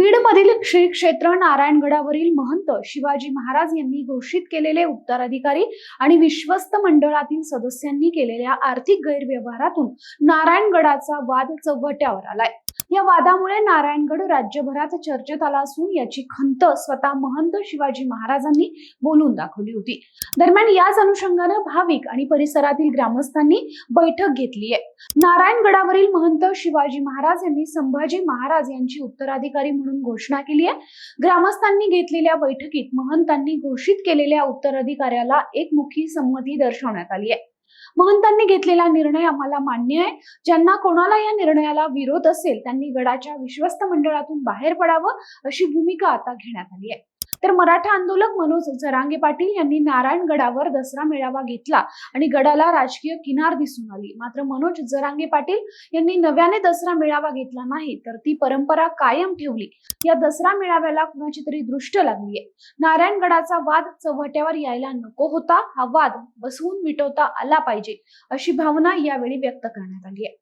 बीडमधील श्री क्षेत्र नारायणगडावरील महंत शिवाजी महाराज यांनी घोषित केलेले उत्तराधिकारी आणि विश्वस्त मंडळातील सदस्यांनी केलेल्या आर्थिक गैरव्यवहारातून नारायणगडाचा वाद चव्हाट्यावर आलाय. या वादामुळे नारायणगड राज्यभरात चर्चेत आला असून याची खंत स्वतः महंत शिवाजी महाराजांनी बोलून दाखवली होती. दरम्यान याच अनुषंगानं भाविक आणि परिसरातील ग्रामस्थांनी बैठक घेतली आहे. नारायणगडावरील महंत शिवाजी महाराज यांनी संभाजी महाराज यांची उत्तराधिकारी म्हणून घोषणा केली आहे. ग्रामस्थांनी घेतलेल्या बैठकीत महंतांनी घोषित केलेल्या उत्तराधिकाऱ्याला एकमुखी संमती दर्शवण्यात आली आहे. महंतांनी घेतलेला निर्णय आम्हाला मान्य आहे. ज्यांना कोणाला या निर्णयाला विरोध असेल त्यांनी गडाच्या विश्वस्त मंडळातून बाहेर पडावं अशी भूमिका आता घेण्यात आली आहे. तर मराठा आंदोलक मनोज जरांगे पाटील यांनी नारायणगडावर दसरा मेळावा घेतला आणि गडाला राजकीय किनार दिसून आली. मात्र मनोज जरांगे पाटील यांनी नव्याने दसरा मेळावा घेतला नाही तर ती परंपरा कायम ठेवली. या दसरा मेळाव्याला कुणाची तरी दृष्ट लागली आहे. नारायणगडाचा वाद चव्हाट्यावर यायला नको होता हा वाद बसवून मिटवता आला पाहिजे अशी भावना यावेळी व्यक्त करण्यात आली आहे.